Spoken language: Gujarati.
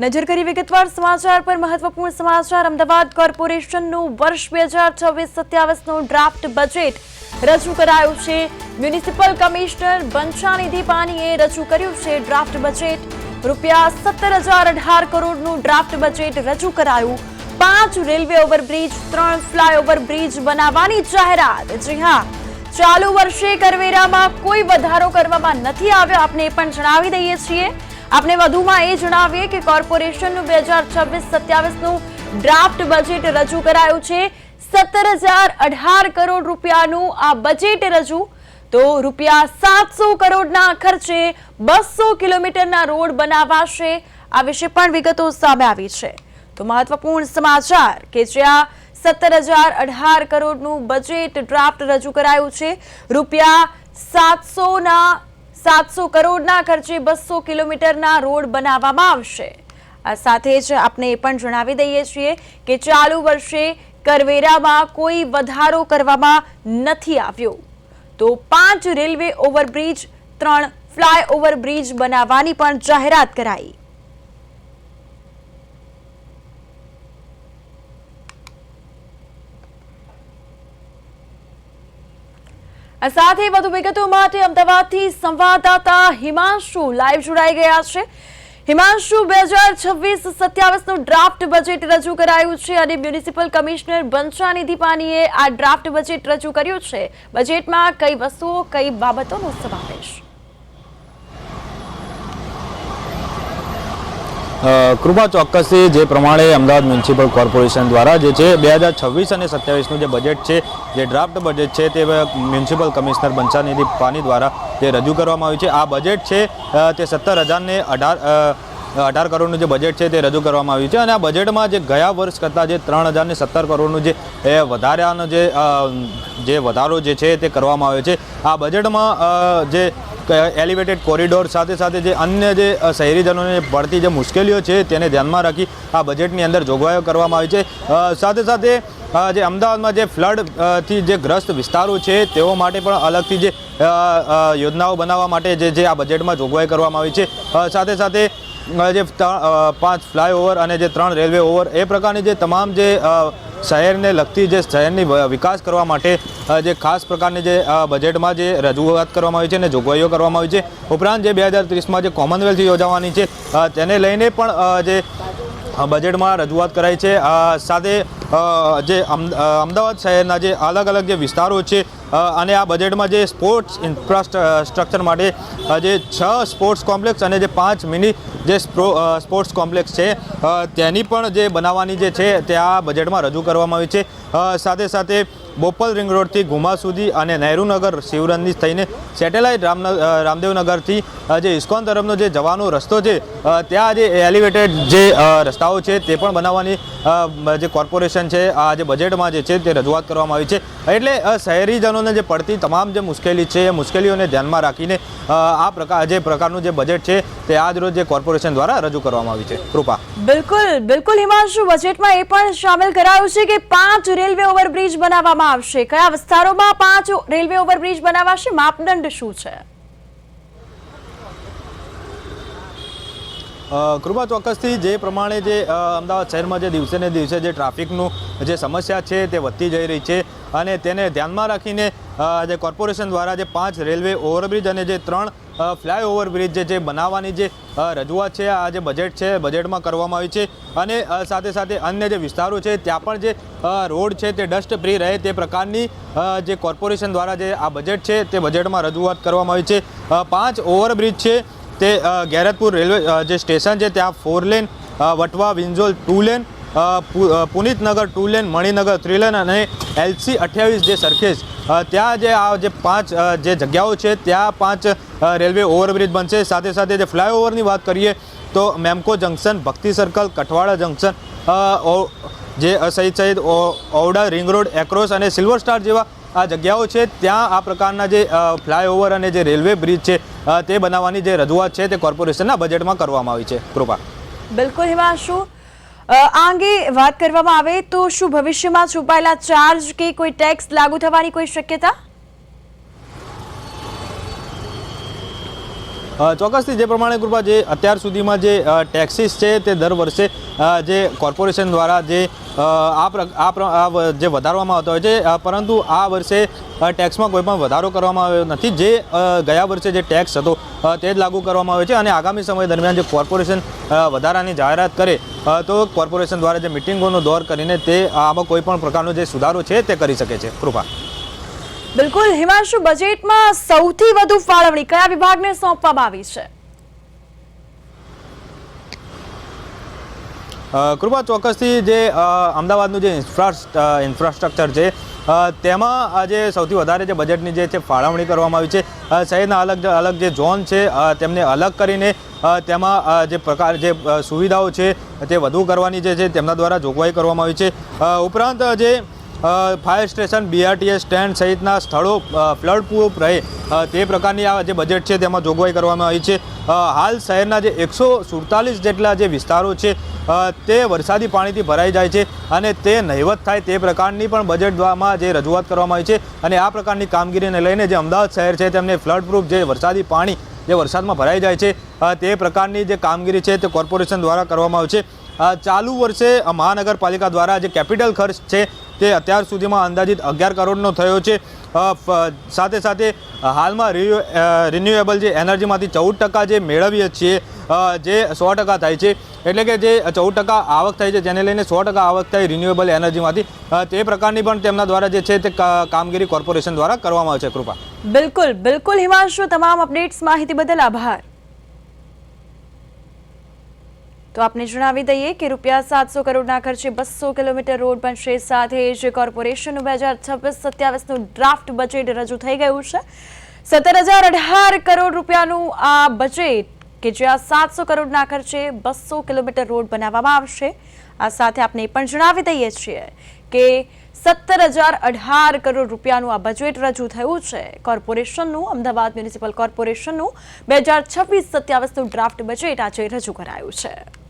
નજર કરી વિગતવાર સમાચાર પર મહત્વપૂર્ણ સમાચાર. અમદાવાદ કોર્પોરેશનનું વર્ષ બે હજાર છવ્વીસ સત્યાવીસનું ડ્રાફ્ટ બજેટ રજૂ કરાયું છે. મ્યુનિસિપલ કમિશનર બંછાનિધિ પાનીએ રજૂ કર્યું છે ડ્રાફ્ટ બજેટ. રૂપિયા સત્તર હજાર અઢાર કરોડનું ડ્રાફ્ટ બજેટ રજૂ કરાયું. પાંચ રેલવે ઓવરબ્રિજ, ત્રણ ફ્લાયઓવર બ્રિજ બનાવવાની જાહેરાત. જી હા, ચાલુ વર્ષે કરવેરામાં કોઈ વધારો કરવામાં નથી આવ્યો, આપને પણ જણાવી દઈએ છીએ. આપને વધુમાં એ જણાવીએ કે કોર્પોરેશનનું બે હજાર છવ્વીસ સત્યાવીસનું ડ્રાફ્ટ બજેટ રજૂ કરાયું છે. સત્તર હજાર અઢાર કરોડ રૂપિયાનું આ બજેટ રજૂ. તો રૂપિયા સાતસો કરોડના ખર્ચે બસો કિલોમીટરના રોડ બનાવાશે. આ વિશે પણ વિગતો સામે આવી છે. તો મહત્વપૂર્ણ સમાચાર કે જ્યાં સત્તર હજાર અઢાર કરોડનું બજેટ ડ્રાફ્ટ રજૂ કરાયું છે. રૂપિયા સાતસોના સાતસો કરોડના ખર્ચે બસો કિલોમીટરના રોડ બનાવવામાં આવશે. સાથે જ આપને એ પણ જણાવી દઈએ છીએ કે ચાલુ વર્ષે કરવેરામાં કોઈ વધારો કરવામાં નથી આવ્યો. તો પાંચ રેલવે ઓવરબ્રિજ, ત્રણ ફ્લાય ઓવરબ્રિજ બનાવવાની પણ જાહેરાત કરાઈ. સાથે વધુ વિગતો માટે અમદાવાદથી સંવાદદાતા હિમાંશુ લાઈવ જોડાઈ ગયા છે. હિમાંશુ, બે હજાર છવ્વીસ સત્યાવીસનું ડ્રાફ્ટ બજેટ રજૂ કરાયું છે અને મ્યુનિસિપલ કમિશનર બંછાનિધિ પાનીએ આ ડ્રાફ્ટ બજેટ રજૂ કર્યું છે. બજેટમાં કઈ વસ્તુઓ, કઈ બાબતોનો સમાવેશ? કૃપા ચોક્કસથી જે પ્રમાણે અમદાવાદ મ્યુનિસિપલ કોર્પોરેશન દ્વારા જે છે બે હજાર છવ્વીસ અને સત્યાવીસનું જે બજેટ છે, જે ડ્રાફ્ટ બજેટ છે તે મ્યુનિસિપલ કમિશનર બંછાનિધિ પાની દ્વારા તે રજૂ કરવામાં આવ્યું છે. આ બજેટ છે તે સત્તર હજારને અઢાર અઢાર કરોડનું જે બજેટ છે તે રજૂ કરવામાં આવ્યું છે અને આ બજેટમાં જે ગયા વર્ષ કરતાં જે ત્રણ હજારને સત્તર કરોડનું જે વધારાનો જે જે વધારો જે છે તે કરવામાં આવ્યો છે. આ બજેટમાં જે એલિવેટેડ કોરિડોર સાથે સાથે જે અન્ય જે શહેરીજનોને પડતી જે મુશ્કેલીઓ છે તેને ધ્યાનમાં રાખી આ બજેટની અંદર જોગવાઈઓ કરવામાં આવી છે. સાથે સાથે જે અમદાવાદમાં જે ફ્લડથી જે ગ્રસ્ત વિસ્તારો છે તેઓ માટે પણ અલગથી જે યોજનાઓ બનાવવા માટે જે જે આ બજેટમાં જોગવાઈ કરવામાં આવી છે. સાથે સાથે જે પાંચ ફ્લાયઓવર અને જે ત્રણ રેલવે ઓવર, એ પ્રકારની જે તમામ જે શહેરને લગતી જે શહેરની વિકાસ કરવા માટે જે ખાસ પ્રકારની જે બજેટમાં જે રજૂઆત કરવામાં આવી છે અને જોગવાઈઓ કરવામાં આવી છે. ઉપરાંત જે બે હજાર ત્રીસમાં જે કોમનવેલ્થ યોજાવાની છે તેને લઈને પણ જે બજેટમાં રજૂઆત કરાઈ છે. સાથે જે અમદાવાદ શહેરના જે અલગ અલગ જે વિસ્તારો છે અને આ બજેટમાં જે સ્પોર્ટ્સ ઇન્ફ્રાસ્ટ્રક્ચર માટે જે છ સ્પોર્ટ્સ કોમ્પ્લેક્સ અને જે પાંચ મિની જે સ્પો- સ્પોર્ટ્સ કોમ્પ્લેક્સ છે તેની પણ જે બનાવવાની જે છે તે આ બજેટમાં રજૂ કરવામાં આવી છે. સાથે સાથે બોપલ રિંગ રોડથી ઘુમા સુધી અને નહેરુનગર શિવરંજની થઈને સેટેલાઇટ રામ રામદેવનગરથી જે ઇસ્કોન તરફનો જે જવાનો રસ્તો છે ત્યાં જે એલિવેટેડ જે રસ્તાઓ છે તે પણ બનાવવાની જે કોર્પોરેશન છે, આ જે બજેટમાં જે છે તે રજૂઆત કરવામાં આવી છે. એટલે શહેરીજનોને જે પડતી તમામ જે મુશ્કેલી છે એ મુશ્કેલીઓને ધ્યાનમાં રાખીને આ પ્રકાર જે પ્રકારનું જે બજેટ છે તે આજ રોજ જે કોર્પોરેશન દ્વારા રજૂ કરવામાં આવી છે. કૃપા. બિલકુલ બિલકુલ હિમાંશુ, બજેટમાં એ પણ સામેલ કરાયું છે કે પાંચ રેલવે ઓવરબ્રિજ બનાવવામાં આવશે. કયા વિસ્તારોમાં પાંચ રેલવે ઓવરબ્રિજ બનાવાશે? માપદંડ શું છે? કૃપા ચોક્કસથી જે પ્રમાણે જે અમદાવાદ શહેરમાં જે દિવસે ને દિવસે જે ટ્રાફિકનું જે સમસ્યા છે તે વધતી જઈ રહી છે અને તેને ધ્યાનમાં રાખીને જે કોર્પોરેશન દ્વારા જે પાંચ રેલવે ઓવરબ્રિજ અને જે ત્રણ ફ્લાય ઓવરબ્રિજ જે જે બનાવવાની જે રજૂઆત છે, આ જે બજેટ છે, બજેટમાં કરવામાં આવી છે અને સાથે સાથે અન્ય જે વિસ્તારો છે ત્યાં પણ જે રોડ છે તે ડસ્ટ ફ્રી રહે તે પ્રકારની જે કોર્પોરેશન દ્વારા જે આ બજેટ છે તે બજેટમાં રજૂઆત કરવામાં આવી છે. પાંચ ઓવરબ્રિજ છે તે ગેરતપુર રેલવે જે સ્ટેશન છે, ત્યાં four lane Vatva Vinzol two lane Punitnagar two lane Maninagar three lane અને એલસી અઠ્યાવીસ જે સરખેજ. ત્યાં જે આ જે પાંચ જે જગ્યાઓ છે, ત્યાં પાંચ રેલવે ઓવરબ્રિજ બનશે. સાથે સાથે જે ફ્લાયઓવરની વાત કરીએ, તો Memco junction, Bhakti circle Kathwada junction જે સહિત સહિત ઓ- ઔડા રિંગ રોડ એક્રોસ અને સિલ્વર સ્ટાર જેવા આ જગ્યાઓ છે, ત્યાં આ પ્રકારના જે ફ્લાયઓવર અને જે રેલવે બ્રિજ છે તે બનાવવાની જે રજૂઆત છે તે કોર્પોરેશનના બજેટમાં કરવામાં આવી છે. કૃપા. બિલકુલ, હિમાંશુ. આ અંગે વાત કરવામાં આવે તો શું ભવિષ્યમાં છુપાયેલા ચાર્જ કે કોઈ ટેક્સ લાગુ થવાની કોઈ શક્યતા? ચોક્કસથી જે પ્રમાણે કૃપા જે અત્યાર સુધીમાં જે ટેક્સીસ છે તે દર વર્ષે જે કોર્પોરેશન દ્વારા જે આ જે વધારવામાં આવતા હોય છે પરંતુ આ વર્ષે ટેક્સમાં કોઈ પણ વધારો કરવામાં આવ્યો નથી. જે ગયા વર્ષે જે ટેક્સ હતો તે જ લાગુ કરવામાં આવ્યો છે અને આગામી સમય દરમિયાન જે કોર્પોરેશન વધારાની જાહેરાત કરે તો કોર્પોરેશન દ્વારા જે મિટિંગોનો દોર કરીને તે, આમાં કોઈ પણ પ્રકારનો જે સુધારો છે તે કરી શકે છે. કૃપા. બિલકુલ, હિમાંશુ, બજેટમાં સૌથી વધુ ફાળવણી કયા વિભાગને સોંપવામાં આવી છે? કૃપા ચોક્કસથી જે અમદાવાદનું જે ઇન્ફ્રાસ્ટ ઇન્ફ્રાસ્ટ્રક્ચર છે તેમાં આજે સૌથી વધારે જે બજેટની જે છે ફાળવણી કરવામાં આવી છે. શહેરના અલગ અલગ જે ઝોન છે તેમને અલગ કરીને તેમાં જે પ્રકાર, જે સુવિધાઓ છે, તે વધુ કરવાની જે છે, તેમના દ્વારા જોગવાઈ કરવામાં આવી છે. ઉપરાંત જે ફાયર સ્ટેશન બીઆરટીએસ સ્ટેન્ડ સહિતના સ્થળો ફ્લડ પ્રૂફ રહે. તે પ્રકારની આ જે બજેટ છે તેમાં જોગવાઈ કરવામાં આવી છે. હાલ શહેરના જે એકસો સુડતાલીસ જેટલા જે વિસ્તારો છે તે વરસાદી પાણીથી ભરાઈ જાય છે અને તે નહિવત થાય તે પ્રકારની પણ બજેટ દ્વારામાં જે રજૂઆત કરવામાં આવી છે. અને આ પ્રકારની કામગીરીને લઈને જે અમદાવાદ શહેર છે તેમને ફ્લડ પ્રૂફ જે વરસાદી પાણી જે વરસાદમાં ભરાઈ જાય છે તે પ્રકારની જે કામગીરી છે તે કોર્પોરેશન દ્વારા કરવામાં આવે છે. ચાલુ વર્ષે મહાનગરપાલિકા દ્વારા જે કેપિટલ ખર્ચ છે તે અત્યાર સુધીમાં અંદાજિત અગિયાર કરોડનો થયો છે. સાથે સાથે હાલમાં રિન્યુએબલ જે એનર્જીમાંથી ચૌદ ટકા જે મેળવીએ છીએ જે સો ટકા થાય છે. એટલે કે જે ચૌદ ટકા આવક થાય છે, જેને લઈને સો ટકા આવક થાય રિન્યુએબલ એનર્જીમાંથી. તે પ્રકારની પણ તેમના દ્વારા જે છે તે કામગીરી કોર્પોરેશન દ્વારા કરવામાં આવે છે. કૃપા. બિલકુલ બિલકુલ હિમાંશુ, તમામ અપડેટ્સ માહિતી બદલ આભાર. તો આપને જણાવી દઈએ કે રૂપિયા સાતસો કરોડના ખર્ચે બસો કિલોમીટર રોડ બનશે. સાથે જ કોર્પોરેશનનું બે હજાર છવ્વીસ સત્યાવીસનું ડ્રાફ્ટ બજેટ રજૂ થઈ ગયું છે. સત્તર હજાર અઢાર કરોડ રૂપિયાનું આ બજેટ, કે જ્યાં સાતસો કરોડના ખર્ચે બસો કિલોમીટર રોડ બનાવવામાં આવશે. આ સાથે આપણે એ પણ જણાવી દઈએ છીએ કે સત્તર હજાર અઢાર કરોડ રૂપિયાનું આ બજેટ રજૂ થયું છે. કોર્પોરેશનનું, અમદાવાદ મ્યુનિસિપલ કોર્પોરેશનનું બે હજાર છવ્વીસ સત્યાવીસનું ડ્રાફ્ટ બજેટ આજે રજૂ કરાયું છે.